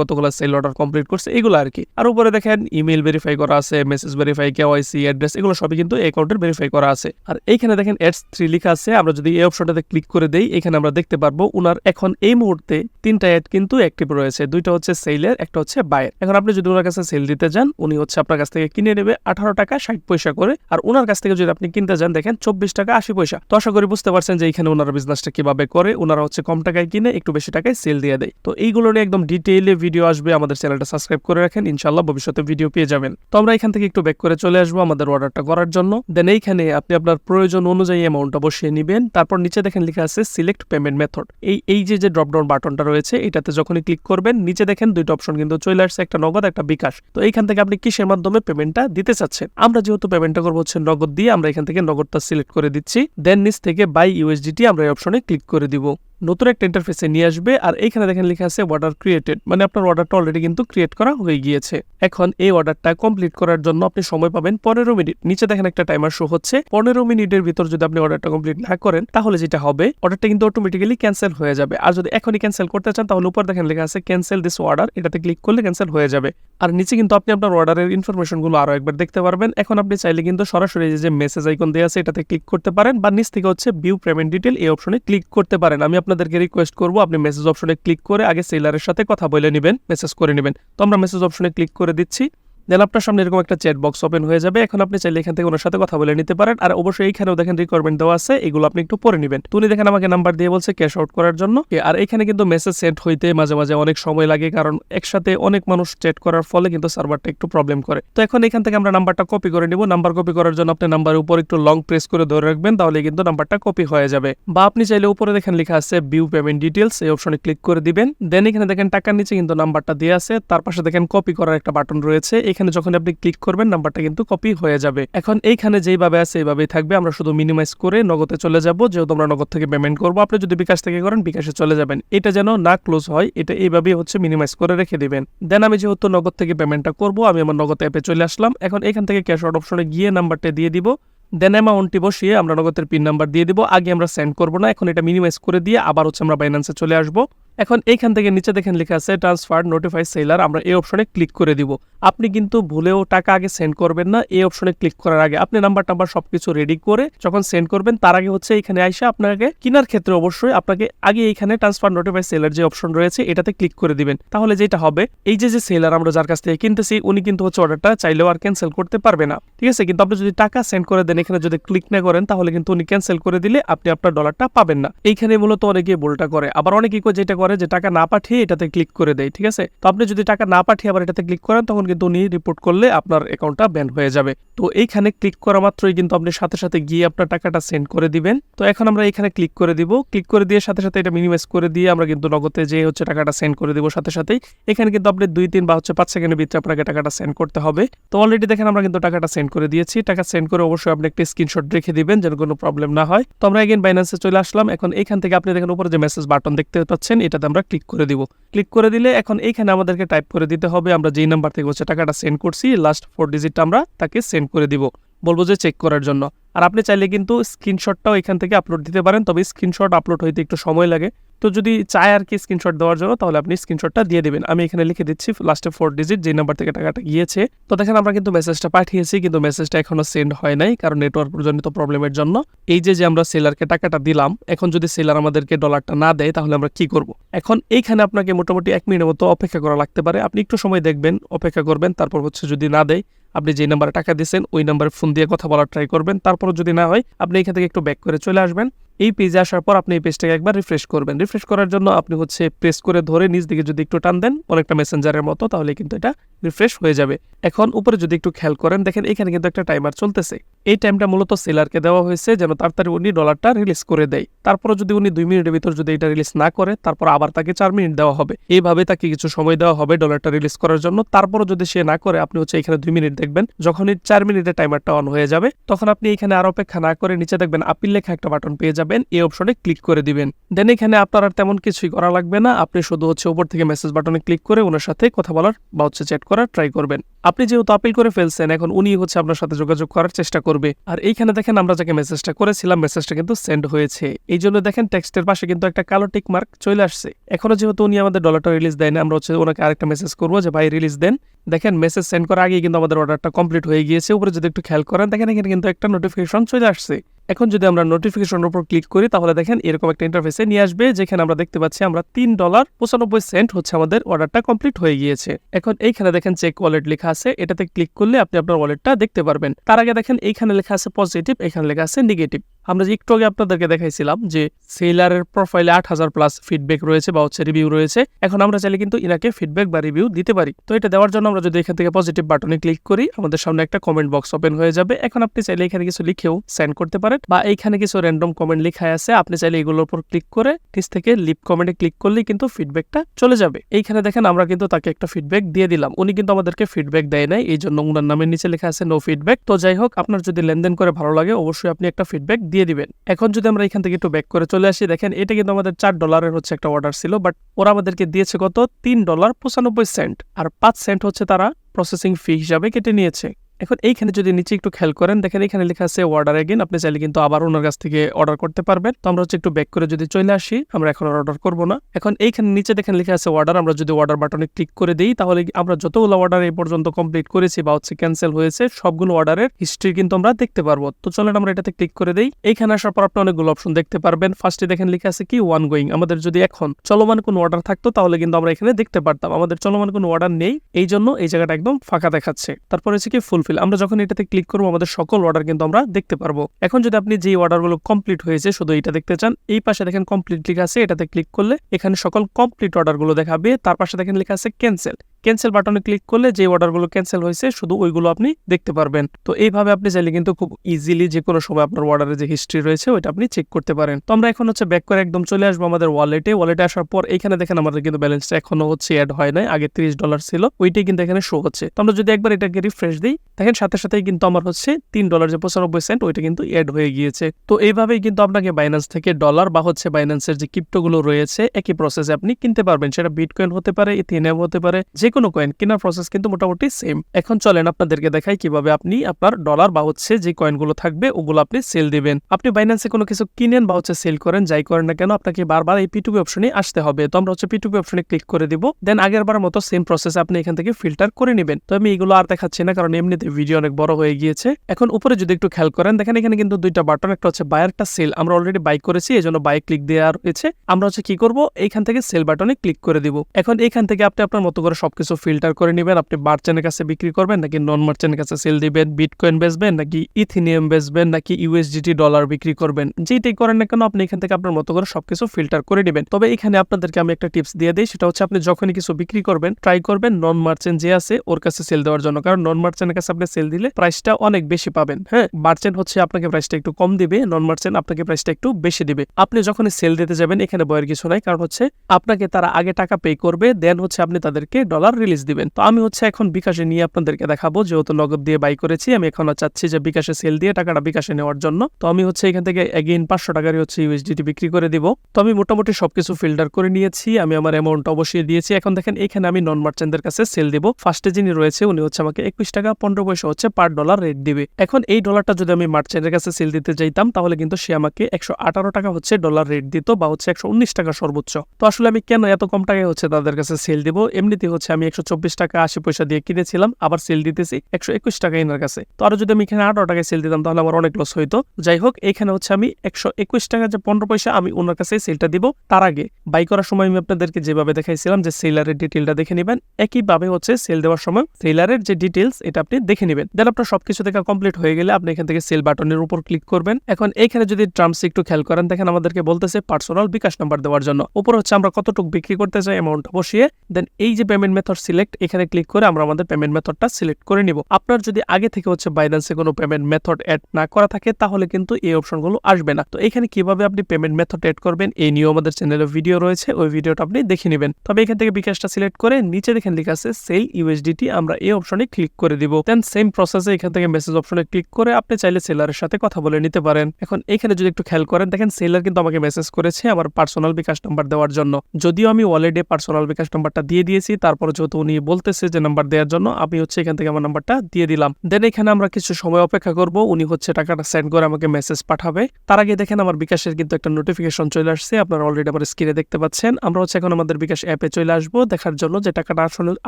কতগুলো সেল অর্ডার কমপ্লিট করছে, এগুলো আর কি আর উপরে দেখেন ইমেল ভেরিফাই করা আছে মেসেজ ভেরিফাই কে কেওয়াইসি অ্যাড্রেস এগুলো সবই কিন্তু অ্যাকাউন্টের ভেরিফাই করা আছে। আর এইখানে দেখেন এডস থ্রি লেখা আছে, আমরা যদি এই অপশনটাতে ক্লিক করে দেই, এখানে আমরা দেখতে পারব উনার এখন এই মুহূর্তে তিনটা অ্যাড কিন্তু অ্যাক্টিভ রয়েছে। দুইটা হচ্ছে সেলের একটা হচ্ছে বায়ের এখন আপনি যদি ওনার কাছে সেল দিতে যান, উনি হচ্ছে আপনার কাছ থেকে কিনে নেবে আঠারো টাকা ষাট পয়সা করে। আর ওনার কাছ থেকে যদি আপনি কিনতে যান, দেখেন চব্বিশ টাকা আশি পয়সা। তো আশা করি বুঝতে পারছেন যে এখানে ওনারা বিজনেসটা কীভাবে করে ওনারা হচ্ছে কম টাকায় কিনে একটু বেশি টাকায় সেল দিয়ে দেয়। তো এইগুলো নিয়ে একদম ডিটেইলে ভিডিও আসবে। আমাদের চ্যানেলটা সাবস্ক্রাইব করে রাখেন ইনশাল্লাহ ভবিষ্যতে ভিডিও পেয়ে যাবেন। তো আমরা এখান থেকে একটু ব্যাক করে চলে আসব আমাদের অর্ডারটা করার জন্য। দেন এইখানে আপনি আপনার প্রয়োজন অনুযায়ী অ্যামাউন্টটা বসিয়ে নেবেন। তারপর নিচে দেখেন লেখা আছে সিলেক্ট পেমেন্ট মেথড এই এই যে যে ড্রপ ডাউন বাটনটা রয়েছে, এটাতে যখনই ক্লিক করবেন, নিচে দেখেন দুইটা অপশন কিন্তু চলে আসছে, একটা নগদ, একটা বিকাশ। তো এইখান থেকে আপনি কিসের মাধ্যমে পেমেন্টটা দিতে চাচ্ছেন? আমরা যেহেতু পেমেন্টটা করব হচ্ছে নগদ দিয়ে, আমরা এখান থেকে নগদটা সিলেক্ট করে দিচ্ছি দেন নিচ থেকে বাই ইউএসডিটি আমরা এই অপশনে ক্লিক করে দিব। নতুন একটা ইন্টারফেসে নিয়ে আসবে। আর এইখানে দেখেন লেখা আছে অর্ডার ক্রিয়েটেড মানে আপনার অর্ডারটা অলরেডি কিন্তু ক্রিয়েট করা হয়ে গিয়েছে। এখন এই অর্ডারটা কমপ্লিট করার জন্য আপনি সময় পাবেন পনেরো মিনিট। নিচে দেখেন একটা টাইমার শো হচ্ছে। পনেরো মিনিটের ভিতর যদি আপনি অর্ডারটা কমপ্লিট না করেন, তাহলে যেটা হবে অর্ডারটা কিন্তু অটোমেটিক্যালি ক্যান্সেল হয়ে যাবে। আর যদি এখনই ক্যান্সেল করতে চান, তাহলে উপর দেখেন লেখা আছে ক্যান্সেল দিস অর্ডার এটাতে ক্লিক করলে ক্যান্সেল হয়ে যাবে। আর নিচে কিন্তু আপনি আপনার অর্ডারের ইনফরমেশনগুলো আরও একবার দেখতে পারবেন। এখন আপনি চাইলে কিন্তু সরাসরি যে মেসেজ আইকন দেওয়া আছে, এটাতে ক্লিক করতে পারেন। বা নিচ থেকে হচ্ছে ভিউ পেমেন্ট ডিটেল এই অপশনে ক্লিক করতে পারেন। আমি আপনাদেরকে রিকোয়েস্ট করব, আপনি মেসেজ অপশনে ক্লিক করে আগে সেলারের সাথে কথা বলে নেবেন মেসেজ করে নেবেন। তো আমরা মেসেজ অপশনে ক্লিক করে দিচ্ছি। দেন আপনার সামনে এরকম একটা চ্যাট বক্স ওপেন হয়ে যাবে। এখন আপনি চাইলে এখান থেকে ওনার সাথে কথা বলে নিতে পারেন। আর অবশ্যই এইখানেও দেখেন রিকোয়ারমেন্ট দেওয়া আছে। এগুলো আপনি একটু পরে নেবেন। তো উনি দেখেন আমাকে নাম্বার দিয়ে বলছে ক্যাশ আউট করার জন্য। আর এখানে কিন্তু মেসেজ সেন্ড হইতে মাঝে মাঝে অনেক সময় লাগে কারণ একসাথে অনেক মানুষ চ্যাট করার ফলে কিন্তু সার্ভারটা একটু প্রবলেম করে। তো এখন এখান থেকে আমরা নাম্বারটা কপি করে নিব। নাম্বার কপি করার জন্য আপনি নাম্বারের উপর একটু লং প্রেস করে ধরে রাখবেন তাহলে কিন্তু নাম্বারটা কপি হয়ে যাবে। বা আপনি চাইলে উপরে দেখেন লেখা আছে ভিউ পেমেন্ট ডিটেলস এই অপশনে ক্লিক করে দিবেন। দেন এখানে দেখেন টাকার নিচে কিন্তু নাম্বারটা দিয়ে আছে। তার পাশে দেখেন কপি করার একটা বাটন রয়েছে। এখানে যখন আপনি ক্লিক করবেন, নাম্বারটা কিন্তু কপি হয়ে যাবে। এখন এইখানে যেইভাবে আছে, এইভাবেই থাকবে। আমরা শুধু মিনিমাইজ করে নগদে চলে যাব। যেহেতু আমরা নগদ থেকে পেমেন্ট করব, আপনি যদি বিকাশ থেকে করেন, বিকাশে চলে যাবেন। এটা যেন না ক্লোজ হয়, এটা এইভাবেই হচ্ছে মিনিমাইজ করে রেখে দিবেন। দেন আমি যেহেতু নগদ থেকে পেমেন্টটা করব, আমি আমার নগদ অ্যাপে চলে আসলাম। এখন এখান থেকে ক্যাশ আউট অপশনে গিয়ে নাম্বারটা দিয়ে দিব। দেন অ্যামাউন্টটি বসিয়ে আমরা নগদের পিন নাম্বার দিয়ে দিব। আগে আমরা সেন্ড করব না, এখন এটা মিনিমাইজ করে দিয়ে আবার হচ্ছে আমরা বাইন্যান্সে চলে আসব। এখন এইখান থেকে নিচে দেখেন লেখা আছে ট্রান্সফার নোটিফাই সেলার আমরা এই অপশনে ক্লিক করে দিব। আপনি কিন্তু ভুলেও টাকা আগে সেন্ড করবেন না, এই অপশনে ক্লিক করার আগে। আপনি নাম্বার টাম্বার সবকিছু রেডি করে যখন সেন্ড করবেন, তার আগে হচ্ছে এখানে আইসা আপনাকে কেনার ক্ষেত্রে অবশ্যই আপনাকে আগে এইখানে ট্রান্সফার নোটিফাই সেলার যে অপশন রয়েছে, এটাতে ক্লিক করে দিবেন। তাহলে যেটা হবে, এই যে যে সেলার আমরা যার কাছ থেকে কিনতেছি, উনি কিন্তু হচ্ছে অর্ডারটা চাইলেও আর ক্যান্সেল করতে পারবে না। ঠিক আছে? কিন্তু আপনি যদি টাকা সেন্ড করে দেন, এখানে যদি ক্লিক না করেন, তাহলে কিন্তু উনি ক্যান্সেল করে দিলে আপনি আপনার ডলারটা পাবেন না। এইখানে মূলত অনেকে ভুলটা করে। আবার অনেকেই যেটা করে যে টাকা না পাঠিয়ে এটাতে ক্লিক করে দেয়, ঠিক আছে? তো আপনি যদি টাকা না পাঠিয়ে আবার এটাতে ক্লিক করেন, তখন কিন্তু উনি রিপোর্ট করলে আপনার অ্যাকাউন্টটা ব্যান হয়ে যাবে। তো এইখানে ক্লিক করা মাত্রই কিন্তু আপনি সাথে সাথে গিয়ে আপনার টাকাটা সেন্ড করে দিবেন। তো এখন আমরা এখানে ক্লিক করে দিব। ক্লিক করে দিয়ে সাথে সাথে এটা মিনিমাইজ করে দিয়ে আমরা কিন্তু নগদে যে হচ্ছে টাকাটা সেন্ড করে দিব সাথে সাথেই, এখানে কিন্তু আপনি দুই, তিন বা হচ্ছে পাঁচ সেকেন্ডের ভিতরে আপনাকে টাকাটা সেন্ড করতে হবে। তো অলরেডি দেখেন আমরা কিন্তু টাকাটা সেন্ড করে দিয়েছি। টাকা সেন্ড করে অবশ্যই আপনি একটা স্ক্রিনশট রেখে দিবেন যেন কোনো প্রবলেম না হয়। তো আমরা এগেন বাইন্যান্সে চলে আসলাম। এখন এখান থেকে আপনি দেখেন উপরে যে মেসেজ বাটন দেখতে পাচ্ছেন এটাতে আমরা ক্লিক করে দিব। ক্লিক করে দিলে এখন এইখানে আমাদেরকে টাইপ করে দিতে হবে। আমরা যেই নাম্বার থেকে হচ্ছে টাকাটা সেন্ড করছি লাস্ট ফোর ডিজিটটা আমরা তাকে সেন্ড করে দিব। বলব যে চেক করার জন্য। আর আপনি চাইলে কিন্তু স্ক্রিনশটটাও এখান থেকে আপলোড দিতে পারেন, তবে স্ক্রিনশট আপলোড হইতে একটু সময় লাগে। তো যদি চায় আর কি স্ক্রিনশট দেওয়ার জন্য, তাহলে আপনি স্ক্রিনশটটা দিয়ে দেবেন। আমি এখানে লিখে দিচ্ছি লাস্টে ফোর ডিজিট যে নাম্বার থেকে টাকাটা গিয়েছে। তো দেখেন, আমরা কিন্তু মেসেজটা পাঠিয়েছি, কিন্তু মেসেজটা এখনও সেন্ড হয় নাই, কারণ নেটওয়ার্ক জনিত প্রবলেমের জন্য। এই যে যে আমরা সেলারকে টাকাটা দিলাম, এখন যদি সেলার আমাদেরকে ডলারটা না দেয়, তাহলে আমরা কি করব? এখন এইখানে আপনাকে মোটামুটি এক মিনিটের মতো অপেক্ষা করা লাগতে পারে। আপনি একটু সময় দেখবেন, অপেক্ষা করবেন, তারপর হচ্ছে যদি না দেয় আপনি যে নাম্বারে টাকা দিয়েছেন, ওই নাম্বারে ফোন দিয়ে কথা বলার ট্রাই করবেন। তারপর যদি না হয়, আপনি এখান থেকে একটু ব্যাক করে চলে আসবেন। এই পেজে আসার পর আপনি এই পেজটাকে একবার রিফ্রেশ করবেন। রিফ্রেশ করার জন্য আপনি হচ্ছে প্রেস করে ধরে নিজ দিকে যদি একটু টান দেন, অনেকটা মেসেঞ্জারের মতো, তাহলে কিন্তু এটা রিফ্রেশ হয়ে যাবে। এখন উপরে যদি একটু খেয়াল করেন, দেখেন এখানে কিন্তু একটা টাইমার চলতেছে। এই টাইমটা মূলত সেলারকে দেওয়া হয়েছে যেন তাড়াতাড়ি উনি ডলারটা রিলিজ করে দেয়। তারপরে যদি উনি দুই মিনিটের ভিতর যদি এটা রিলিজ না করে, তারপর আবার তাকে চার মিনিট দেওয়া হবে। এইভাবে তাকে কিছু সময় দেওয়া হবে ডলারটা রিলিজ করার জন্য। তারপরও যদি সে না করে, আপনি হচ্ছে এখানে দুই মিনিট দেখবেন, যখনই চার মিনিটের টাইমারটা অন হয়ে যাবে, তখন আপনি এখানে আর অপেক্ষা না করে নিচে দেখবেন আপিল লেখা একটা বাটন পেয়ে যাবেন, এই অপশনে ক্লিক করে দিবেন। দেন এখানে আপনার আর তেমন কিছুই করা লাগবে না। আপনি শুধু হচ্ছে উপর থেকে মেসেজ বাটনে ক্লিক করে ওনার সাথে কথা বলার বা হচ্ছে চ্যাট করার ট্রাই করবেন। আপনি যেহেতু আপিল করে ফেলছেন, এখন উনি হচ্ছে আপনার সাথে যোগাযোগ করার চেষ্টা করবে। আর এইখানে দেখেন আমরা যাকে মেসেজটা করেছিলাম মেসেজটা কিন্তু সেন্ড হয়েছে। এই জন্য দেখেন টেক্সটের পাশে কিন্তু একটা কালো টিক মার্ক চলে আসছে। এখনও যেহেতু উনি আমাদের ডলারটা রিলিজ দেয় না আমরা হচ্ছে ওনাকে আরেকটা মেসেজ করব যে, ভাই রিলিজ দেন। দেখেন মেসেজ সেন্ড করার আগেই কিন্তু আমাদের অর্ডারটা কমপ্লিট হয়ে গিয়েছে। উপরে যদি একটু খেয়াল করেন, দেখেন এখানে কিন্তু একটা নোটিফিকেশন চলে আসছে। এখন যদি আমরা নোটিফিকেশনের উপর ক্লিক করি, তাহলে দেখেন এরকম একটা ইন্টারফেসে নিয়ে আসবে, যেখানে আমরা দেখতে পাচ্ছি আমরা তিন ডলার পঁচানব্বই সেন্ট হচ্ছে আমাদের অর্ডারটা কমপ্লিট হয়ে গিয়েছে। এখন এইখানে দেখেন চেক ওয়ালেট লেখা আছে, এটাতে ক্লিক করলে আপনি আপনার ওয়ালেটটা দেখতে পারবেন। তার আগে দেখেন এইখানে লেখা আছে পজিটিভ এখানে লেখা আছে নেগেটিভ আমরা একটু আগে আপনাদেরকে দেখাইছিলাম যে সেলারের প্রোফাইলে আট হাজার প্লাস ফিডব্যাক রয়েছে বা হচ্ছে রিভিউ রয়েছে। এখন আমরা চাইলে কিন্তু ইনাকে ফিডব্যাক বা রিভিউ দিতে পারি। তো এটা দেওয়ার জন্য আমরা যদি এখান থেকে পজিটিভ বাটনে ক্লিক করি, আমাদের সামনে একটা কমেন্ট বক্স ওপেন হয়ে যাবে। এখন আপনি চাইলে এখানে কিছু লিখেও সেন্ড করতে পারেন বা এইখানে কিছু র্যান্ডম কমেন্ট লেখা আছে। আপনি চাইলে এগুলোর উপর ক্লিক করে নিচ থেকে লিপ কমেন্টে ক্লিক করলেই কিন্তু ফিডব্যাকটা চলে যাবে। এইখানে দেখেন আমরা কিন্তু তাকে একটা ফিডব্যাক দিয়ে দিলাম। উনি কিন্তু আমাদেরকে ফিডব্যাক দেয় নাই, এই জন্য উনার নামের নিচে লেখা আছে নো ফিডব্যাক তো যাই হোক, আপনার যদি লেনদেন করে ভালো লাগে, অবশ্যই আপনি একটা ফিডব্যাক দিয়ে দিয়ে দিবেন। এখন যদি আমরা এখান থেকে একটু ব্যাক করে চলে আসি, দেখেন এটা কিন্তু আমাদের চার ডলারের হচ্ছে একটা অর্ডার ছিল বাট ওরা আমাদেরকে দিয়েছে কত? তিন ডলার পঁচানব্বই সেন্ট আর পাঁচ সেন্ট হচ্ছে তারা প্রসেসিং ফি হিসাবে কেটে নিয়েছে। এখন এইখানে যদি নিচে একটু খেয়াল করেন, দেখেন এখানে লেখা আছে অর্ডার এগেন আপনি চাইলে কিন্তু আবার ওনার কাছ থেকে অর্ডার করতে পারবেন। তো আমরা হচ্ছে একটু ব্যাক করে যদি চলে আসি, আমরা এখন অর্ডার করব না। এখন এইখানে নিচে দেখেন লেখা আছে অর্ডার আমরা যদি অর্ডার বাটনে ক্লিক করে দিই, তাহলে আমরা যতগুলো অর্ডার এই পর্যন্ত কমপ্লিট করেছি বা হচ্ছে ক্যান্সেল হয়েছে, সবগুলো অর্ডারের হিস্ট্রি কিন্তু আমরা দেখতে পারব। তো চলেন আমরা এটাতে ক্লিক করে দিই। এইখানে আসার পর আপনি অনেকগুলো অপশন দেখতে পারবেন। ফার্স্টে দেখেন লেখা আছে কি? ওয়ান গোয়িং আমাদের যদি এখন চলমান কোনো অর্ডার থাকতো, তাহলে কিন্তু আমরা এখানে দেখতে পারতাম। আমাদের চলমান কোনো অর্ডার নেই। এই জন্য এই জায়গাটা একদম ফাঁকা দেখাচ্ছে। তারপর হচ্ছে কি? ফুলফিল আমরা যখন এটাতে ক্লিক করব, আমাদের সকল অর্ডার কিন্তু আমরা দেখতে পারব। এখন যদি আপনি যে অর্ডারগুলো কমপ্লিট হয়েছে, শুধু এটা দেখতে চান, এই পাশে দেখেন কমপ্লিট লেখা আছে, এটাতে ক্লিক করলে এখানে সকল কমপ্লিট অর্ডারগুলো দেখাবে, তার পাশে দেখেন লেখা আছে ক্যান্সেল ক্যান্সেল বাটনে ক্লিক করলে যে অর্ডারগুলো ক্যান্সেল হয়েছে, শুধু ওইগুলো আপনি দেখতে পারবেন। তো এইভাবে আপনি চাইলে কিন্তু খুব ইজিলি যে কোনো সময় আপনার অর্ডারের যে হিস্ট্রি রয়েছে, ওইটা আপনি চেক করতে পারেন। তো আমরা এখন হচ্ছে ব্যাক করে একদম চলে আসব আমাদের ওয়ালেটে ওয়ালেটে আসার পর এখানে দেখেন আমাদের কিন্তু ব্যালেন্সটা এখনও হচ্ছে অ্যাড হয় নাই। আগে তিরিশ ডলার ছিল, ওইটাই কিন্তু এখানে শো হচ্ছে। তো আমরা যদি একবার এটাকে রিফ্রেশ দিই, দেখেন সাথে সাথেই কিন্তু আমার হচ্ছে তিন ডলার যে পঁচানব্বই সেন্ট ওইটা কিন্তু অ্যাড হয়ে গিয়েছে। তো এইভাবেই কিন্তু আপনাকে বাইন্যান্স থেকে ডলার বা হচ্ছে বাইন্যান্সের যে ক্রিপ্টোগুলো রয়েছে, একই প্রসেসে আপনি কিনতে পারবেন। সেটা বিটকয়েন হতে পারে ইথিনিয়াম হতে পারে, যে কোনো কয়েন কেনার প্রসেস কিন্তু মোটামুটি সেম এখন চলেন আপনাদেরকে দেখাই কীভাবে আপনি আপনার ডলার বা হচ্ছে যে কয়েনগুলো থাকবে, ওগুলো আপনি সেল দিবেন। আপনি বাইন্যান্সে কোনো কিছু কিনেন বা হচ্ছে সেল করেন, যাই করেন না কেন, আপনাকে বারবার এই পিটুপি অপশনে আসতে হবে। তো আমরা হচ্ছে পিটুপি অপশনে ক্লিক করে দিব। দেন আগের বার মতো সেম প্রসেস আপনি এখান থেকে ফিল্টার করে নেবেন। তো আমি এগুলো আর দেখাচ্ছি না, কারণ এমনিতে ভিডিও অনেক বড় হয়ে গিয়েছে। এখন উপরে যদি একটু খেয়াল করেন, দেখেন এখানে কিন্তু দুইটা বাটন একটা হচ্ছে একটা সেল আমরা অলরেডি বাই করেছি এই জন্য বাই ক্লিক দেওয়া রয়েছে। আমরা হচ্ছে কি করব? এইখান থেকে সেল বাটনে ক্লিক করে দিব। এখন এইখান থেকে আপনি আপনার মতো করে সবকিছু ফিল্টার করে নেবেন। আপনি মার্চেন্টের কাছে বিক্রি করবেন, নাকি নন মার্চেন্টের কাছে সেল দিবেন বিটকয়েন বেচবেন, নাকি ইথিনিয়াম বেচবেন, নাকি ইউএসডিটি ডলার বিক্রি করবেন। যেটাই করেন না কেন, আপনি এখান থেকে আপনার মতো করে সবকিছু ফিল্টার করে নেবেন। তবে এখানে আপনাদেরকে আমি একটা টিপস দিয়ে দিই, সেটা হচ্ছে আপনি যখনই কিছু বিক্রি করবেন ট্রাই করবেন নন মার্চেন্ট যে আছে, ওর কাছে সেল দেওয়ার জন্য। কারণ নন মার্চেন্টের কাছে আপনি সেল দিলে প্রাইসটা অনেক বেশি পাবেন। হ্যাঁ মার্চেন্ট হচ্ছে আপনাকে প্রাইসটা একটু কম দিবে নন মার্চেন্ট আপনাকে প্রাইসটা একটু বেশি দিবে। আপনি যখন সেল দিতে যাবেন, এখানে বয়ের কিছু নাই। কারণ হচ্ছে আপনাকে তারা আগে টাকা পে করবে দেন হচ্ছে আপনি তাদেরকে ডলার রিলিজ দিবেন। তো আমি হচ্ছে এখন বিকাশে নিয়ে আপনাদেরকে দেখাবো, যেহেতু নগদ দিয়ে বাই করেছি, আমি এখন চাচ্ছি যে বিকাশে সেল দিয়ে টাকাটা বিকাশে নেওয়ার জন্য। তো আমি হচ্ছে এখান থেকে এগেইন পাঁচশো টাকারই হচ্ছে ইউএসডিটি বিক্রি করে দিব। তো আমি মোটামুটি সবকিছু ফিল্টার করে নিয়েছি, আমি আমার অ্যামাউন্টটা অবশ্যই দিয়েছি। এখন দেখেন, এখানে আমি নন মার্চেন্টদের কাছে সেল দিব। ফার্স্টে যিনি রয়েছে, উনি হচ্ছে আমাকে একুশ টাকা পনেরো পয়সা হচ্ছে পার ডলার রেট দিবে। এখন এই ডলারটা যদি আমি মার্চেন্টের কাছে সেল দিতে যাইতাম, তাহলে কিন্তু সে আমাকে একশো আঠারো টাকা হচ্ছে ডলার রেট দিত বা হচ্ছে একশো উনিশ টাকা সর্বোচ্চ। তো আসলে আমি কেন এত কম টাকায় হচ্ছে তাদের কাছে সেল দিব? এমনিতে হচ্ছে আমি একশো চব্বিশ টাকা আশি পয়সা দিয়ে কিনেছিলাম, আবার সেল দিতেছি একশো একুশ টাকা এনার কাছে। তো আরও যদি আমি এখানে আঠারো টাকায় সেল দিতাম, তাহলে আমার অনেক লস হইতো। যাই হোক, এখানে হচ্ছে আমি একশো একুশ টাকা যে পনেরো পয়সা আমি ওনার কাছে সেলটা দিব। তার আগে বাই করার সময় আমি আপনাদেরকে যেভাবে দেখাইছিলাম যে সেলারের ডিটেলটা দেখে নেবেন, একইভাবে হচ্ছে সেল দেওয়ার সময় সেলারের যে ডিটেলস এটা আপনি দেখে নেবেন। দেন আপনার সবকিছু দেখা কমপ্লিট হয়ে গেলে আপনি এখান থেকে সেল বাটনের উপর ক্লিক করবেন। এখন এখানে যদি টার্মস একটু খেয়াল করেন, দেখেন আমাদেরকে বলতেছে পার্সোনাল বিকাশ নাম্বার দেওয়ার জন্য। উপর হচ্ছে আমরা কতটুকু বিক্রি করতে চাই অ্যামাউন্ট বসিয়ে দেন এই যে পেমেন্ট মেথড সিলেক্ট এখানে ক্লিক করে আমরা আমাদের পেমেন্ট মেথডটা সিলেক্ট করে নিব। আপনার যদি আগে থেকে হচ্ছে বাইন্যান্সে কোনো পেমেন্ট মেথড অ্যাড না করা থাকে, তাহলে কিন্তু এই অপশনগুলো আসবে না। তো এখানে কীভাবে আপনি পেমেন্ট মেথড অ্যাড করবেন, এই নিয়েও আমাদের চ্যানেলে ভিডিও রয়েছে, ওই ভিডিওটা আপনি দেখে নেবেন। তবে এখান থেকে বিকাশটা সিলেক্ট করে নিচে দেখেন লেখা আছে সেল ইউএসডিটি আমরা এই অপশনে ক্লিক করে দিব। দেন সেম প্রসেসে এখান থেকে মেসেজ অপশনে ক্লিক করে আপনি চাইলে সেলারের সাথে কথা বলে নিতে পারেন। এখন এখানে যদি একটু খেয়াল করেন, দেখেন সেলার কিন্তু আমাকে মেসেজ করেছে আমার পার্সোনাল বিকাশ নাম্বার দেওয়ার জন্য। যদিও আমি ওয়ালেটে পার্সোনাল বিকাশ নাম্বারটা দিয়ে দিয়েছি তারপর যেহেতু উনি বলতেছে যে নাম্বার দেওয়ার জন্য, আমি হচ্ছে এখান থেকে আমার নাম্বারটা দিয়ে দিলাম। দেন এখানে আমরা কিছু সময় অপেক্ষা করব, উনি হচ্ছে টাকাটা সেন্ড করে আমাকে মেসেজ পাঠাবে। তার আগে দেখেন আমার বিকাশের কিন্তু একটা নোটিফিকেশন চলে আসছে, আপনারা অলরেডি আমার স্ক্রিনে দেখতে পাচ্ছেন। আমরা হচ্ছে এখন আমাদের বিকাশ অ্যাপে চলে আসব, দেখার জন্য যে টাকাটা আসলে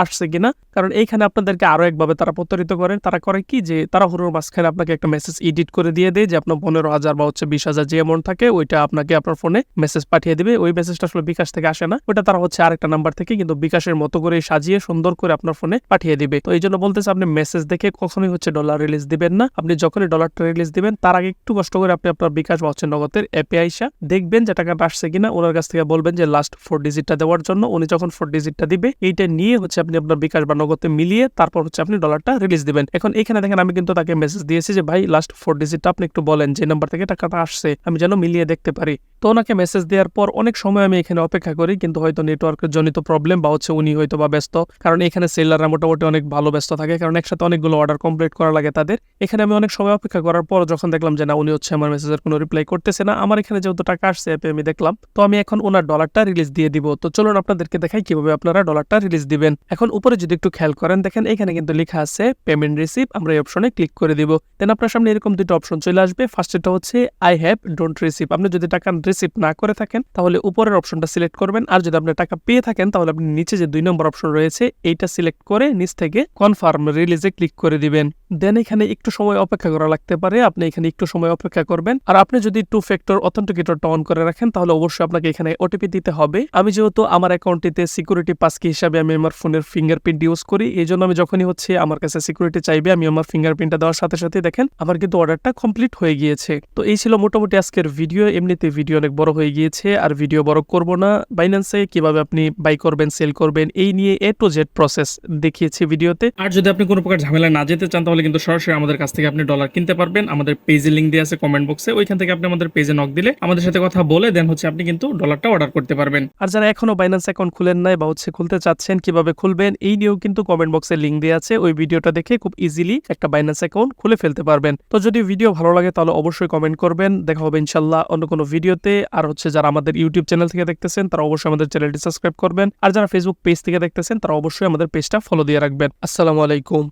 আসছে কিনা। কারণ এইখানে আপনাদেরকে আরও একভাবে তারা প্রতারিত করেন। তারা করে কি যে তারা হুরুর মাঝখানে আপনাকে একটা মেসেজ এডিট করে দিয়ে দেয় যে, আপনার পনেরো হাজার বা হচ্ছে বিশ হাজার যে অ্যামাউন্ট থাকে, ওইটা আপনাকে আপনার ফোনে মেসেজ পাঠিয়ে দিবে। ওই মেসেজটা আসলে বিকাশ থেকে আসে না। ওটা তারা হচ্ছে আরেকটা নাম্বার থেকে কিন্তু বিকাশের মতো করে সাজিয়ে সুন্দর করে আপনার ফোনে পাঠিয়ে দিবে। তো এই জন্য বলতেছে, আপনি মেসেজ দেখে কখনোই হচ্ছে ডলার রিলিজ দিবেন না। আপনি যখনই ডলারটা রিলিজ দিবেন, তার আগে একটু কষ্ট করে আপনি আপনার বিকাশ বা হচ্ছে নগদের অ্যাপে আইসা দেখবেন যে টাকাটা আসছে কিনা। ওনার কাছ থেকে বলবেন যে লাস্ট ফোর ডিজিটটা দেওয়ার জন্য উনি যখন ফোর ডিজিটটা দিবে, এইটা নিয়ে হচ্ছে আপনি আপনার বিকাশ বা নগদে মিলিয়ে তারপর হচ্ছে আপনি ডলারটা রিলিজ দিবেন। এখন এখানে দেখেন, আমি কিন্তু তাকে মেসেজ দিয়েছি যে, ভাই লাস্ট ফোর ডিজিটটা আপনি একটু বলেন যে নাম্বার থেকে টাকাটা আসছে, আমি যেন মিলিয়ে দেখতে পারি। তো ওনাকে মেসেজ দেওয়ার পর অনেক সময় আমি এখানে অপেক্ষা করি, কিন্তু হয়তো নেটওয়ার্কের জনিত প্রবলেম বা হচ্ছে উনি হয়তো বা ব্যস্ত ব্যস্ত। কারণ এখানে সেলাররা মোটামুটি অনেক ভালো ব্যস্ত থাকে। কারণ একসাথে অনেকগুলো অর্ডার কমপ্লিট করা লাগে তাদের। এখানে আমি অনেক সময় অপেক্ষা করার পর যখন দেখলাম যে না, উনি হচ্ছে আমার মেসেজের কোনো রিপ্লাই করতেছে না, আমার এখানে যেহেতু টাকা আসছে অ্যাপে আমি দেখলাম, তো আমি এখন ওনার ডলারটা রিলিজ দিয়ে দিব। তো চলুন আপনাদেরকে দেখাই কীভাবে আপনারা ডলারটা রিলিজ দিবেন। এখন উপরে যদি একটু খেয়াল করেন, দেখেন এখানে কিন্তু লেখা আছে পেমেন্ট রিসিভ আমরা এই অপশনে ক্লিক করে দিব। দেন আপনার সামনে এরকম দুটো অপশন চলে আসবে। ফার্স্টেটা হচ্ছে আই হ্যাভ ডোন্ট রিসিভ আপনি যদি টাকা রিসিভ না করে থাকেন, তাহলে উপরের অপশনটা সিলেক্ট করবেন। আর যদি আপনি টাকা পেয়ে থাকেন, তাহলে আপনি নিচে যে দুই নম্বর অপশন রয়েছে, এইটা সিলেক্ট করে নিচ থেকে কনফার্ম রিলিজে ক্লিক করে দিবেন। দেন এখানে একটু সময় অপেক্ষা করা লাগতে পারে, আপনি এখানে একটু সময় অপেক্ষা করবেন। আর আপনি যদি টু ফ্যাক্টর অথেন্টিকেটরটা অন করে রাখেন, তাহলে অবশ্যই আপনাকে এখানে ওটিপি দিতে হবে। আমি যেহেতু আমার অ্যাকাউন্টটিতে সিকিউরিটি পাসকি হিসাবে আমি আমার ফোনের ফিঙ্গারপ্রিন্ট ইউজ করি এই জন্য আমি যখনই হচ্ছে আমার কাছে সিকিউরিটি চাইবে, আমি আমার ফিঙ্গারপ্রিন্টটা দেওয়ার সাথে সাথে দেখেন, আমার কিন্তু অর্ডারটা কমপ্লিট হয়ে গিয়েছে। তো এই ছিল মোটামুটি আজকের ভিডিও এমনিতে ভিডিও অনেক বড় হয়ে গিয়েছে, আর ভিডিও বড় করব না। বাইন্যান্সে কীভাবে আপনি বাই করবেন সেল করবেন, এই নিয়ে এ টু জেড প্রসেস দেখিয়েছি ভিডিওতে। আর যদি আপনি কোনো প্রকার ঝামেলা না যেতে চান তাহলে কিন্তু সরাসরি আমাদের কাছ থেকে আপনি ডলার কিনতে পারবেন। আমাদের পেজে লিঙ্ক দিয়ে আছে কমেন্ট বক্সে ওইখান থেকে আপনি আমাদের পেজে নক দিলে আমাদের সাথে কথা বলে দেন হচ্ছে আপনি কিন্তু ডলারটা অর্ডার করতে পারবেন। আর যারা এখনও বাইন্যান্স অ্যাকাউন্ট খুলেন নাই বা হচ্ছে খুলতে চাচ্ছেন কীভাবে খুলবেন এই নিয়েও কিন্তু কমেন্ট বক্সে লিঙ্ক দেওয়া আছে। ওই ভিডিওটা দেখে খুব ইজিলি একটা বাইন্যান্স অ্যাকাউন্ট খুলে ফেলতে পারবেন। তো যদি ভিডিও ভালো লাগে তাহলে অবশ্যই কমেন্ট করবেন। দেখা হবে ইনশাল্লাহ অন্য কোনো ভিডিওতে। আর হচ্ছে যারা আমাদের ইউটিউব চ্যানেল থেকে দেখতেছেন তারা অবশ্যই আমাদের চ্যানেলটি সাবস্ক্রাইব করবেন। আর যারা ফেসবুক পেজ থেকে দেখতেছেন তারা অবশ্যই আমাদের পেজটা ফলো দিয়ে রাখবেন। আসসালামু আলাইকুম।